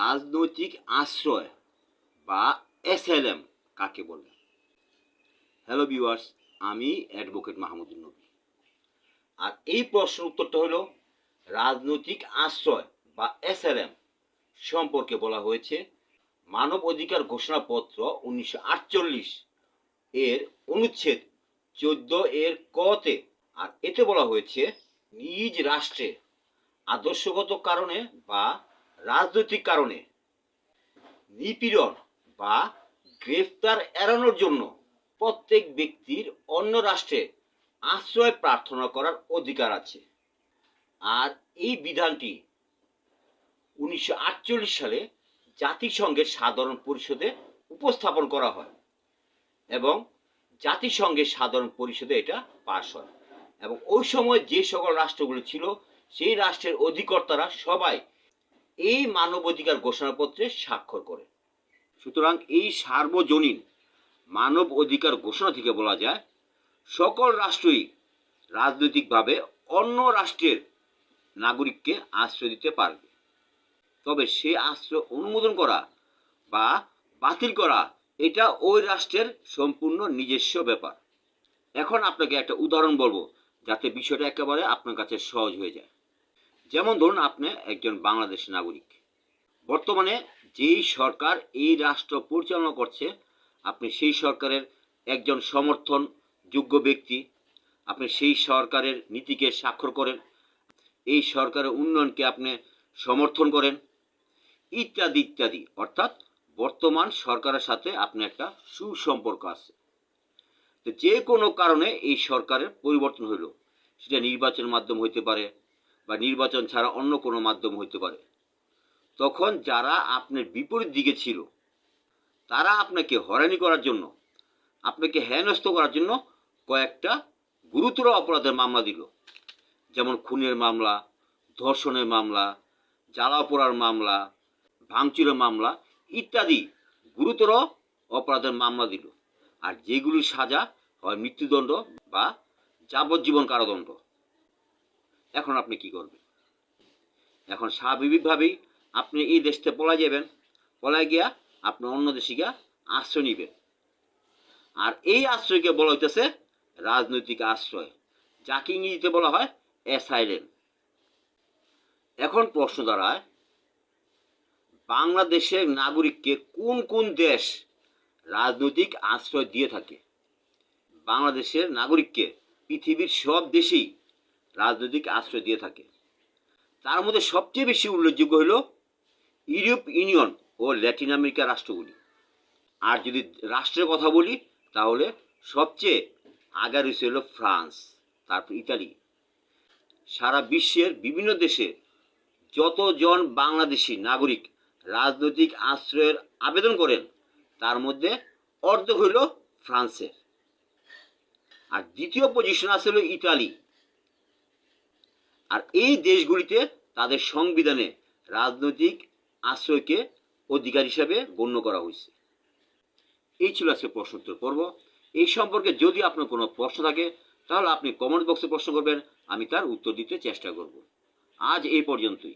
রাজনৈতিক আশ্রয় বা এসএলএম কাকে বলে? হ্যালো ভিউয়ার্স আমি অ্যাডভোকেট মাহমুদুল নবী। আর এই প্রশ্নের উত্তরটা হলো, রাজনৈতিক আশ্রয় বা এসএলএম সম্পর্কে বলা হয়েছে মানব অধিকার ঘোষণাপত্র উনিশশো আটচল্লিশ এর অনুচ্ছেদ চোদ্দ এর কতে আর এতে বলা হয়েছে, নিজ রাষ্ট্রে আদর্শগত কারণে বা রাজনৈতিক কারণে নিপীড়ন বা গ্রেফতার এড়ানোর জন্য প্রত্যেক ব্যক্তির অন্য রাষ্ট্রে আশ্রয় প্রার্থনা করার অধিকার আছে। আর এই বিধানটি উনিশশো আটচল্লিশ সালে জাতিসংঘের সাধারণ পরিষদে উপস্থাপন করা হয় এবং জাতিসংঘের সাধারণ পরিষদে এটা পাশ হয়। এবং ওই সময় যে সকল রাষ্ট্রগুলো ছিল, সেই রাষ্ট্রের অধিকর্তারা সবাই এই মানবাধিকার ঘোষণাপত্রে স্বাক্ষর করে। সুতরাং এই সার্বজনীন মানব অধিকার ঘোষণা থেকে বলা যায়, সকল রাষ্ট্রই রাজনৈতিকভাবে অন্য রাষ্ট্রের নাগরিককে আশ্রয় দিতে পারবে। তবে সে আশ্রয় অনুমোদন করা বা বাতিল করা, এটা ওই রাষ্ট্রের সম্পূর্ণ নিজস্ব ব্যাপার। এখন আপনাকে একটা উদাহরণ বলব, যাতে বিষয়টা একেবারে আপনার কাছে সহজ হয়ে যায়। যেমন ধরুন আপনি একজন বাংলাদেশ নাগরিক। বর্তমানে যেই সরকার এই রাষ্ট্র পরিচালনা করছে, আপনি সেই সরকারের একজন সমর্থন যোগ্য ব্যক্তি, আপনি সেই সরকারের নীতিকে স্বাক্ষর করেন, এই সরকারের উন্নয়নকে আপনি সমর্থন করেন, ইত্যাদি ইত্যাদি। অর্থাৎ বর্তমান সরকারের সাথে আপনি একটা সুসম্পর্ক আছে। তো যে কোনো কারণে এই সরকারের পরিবর্তন হইল। সেটা নির্বাচনের মাধ্যম হইতে পারে বা নির্বাচন ছাড়া অন্য কোনো মাধ্যম হইতে পারে। তখন যারা আপনার বিপরীত দিকে ছিল, তারা আপনাকে হয়রানি করার জন্য, আপনাকে হেনস্থ করার জন্য কয়েকটা গুরুতর অপরাধের মামলা দিল। যেমন খুনের মামলা, ধর্ষণের মামলা জ্বালা পোড়ার মামলা, ভাঙচুরের মামলা ইত্যাদি গুরুতর অপরাধের মামলা দিল। আর যেগুলির সাজা হয় মৃত্যুদণ্ড বা যাবজ্জীবন কারাদণ্ড। এখন আপনি কি করবেন? এখন স্বাভাবিকভাবেই আপনি এই দেশতে পলাই যাবেন। পলাই গিয়া আপনি অন্য দেশে গিয়া আশ্রয় নিবেন। আর এই আশ্রয়কে বলা হইতেছে রাজনৈতিক আশ্রয়, যাকে ইংরেজিতে বলা হয় অ্যাসাইলেন এখন প্রশ্ন দাঁড়ায়, বাংলাদেশের নাগরিককে কোন কোন দেশ রাজনৈতিক আশ্রয় দিয়ে থাকে? বাংলাদেশের নাগরিককে পৃথিবীর সব দেশেই রাজনৈতিক আশ্রয় দিয়ে থাকে। তার মধ্যে সবচেয়ে বেশি উল্লেখযোগ্য হলো ইউরোপ ইউনিয়ন ও ল্যাটিন আমেরিকা রাষ্ট্রগুলি। আর যদি রাষ্ট্রের কথা বলি, তাহলে সবচেয়ে আগে রয়েছে হলো ফ্রান্স, তারপর ইতালি। সারা বিশ্বের বিভিন্ন দেশে যতজন বাংলাদেশি নাগরিক রাজনৈতিক আশ্রয়ের আবেদন করেন, তার মধ্যে অর্ধেক হইল ফ্রান্সের। আর দ্বিতীয় পজিশন আছে হলো ইতালি। আর এই দেশগুলিতে তাদের সংবিধানে রাজনৈতিক আশ্রয়কে অধিকার হিসাবে গণ্য করা হয়েছে। এই ছিল আজকে প্রশ্নোত্তর পর্ব। এই সম্পর্কে যদি আপনার কোনো প্রশ্ন থাকে, তাহলে আপনি কমেন্ট বক্সে প্রশ্ন করবেন, আমি তার উত্তর দিতে চেষ্টা করব। আজ এই পর্যন্তই।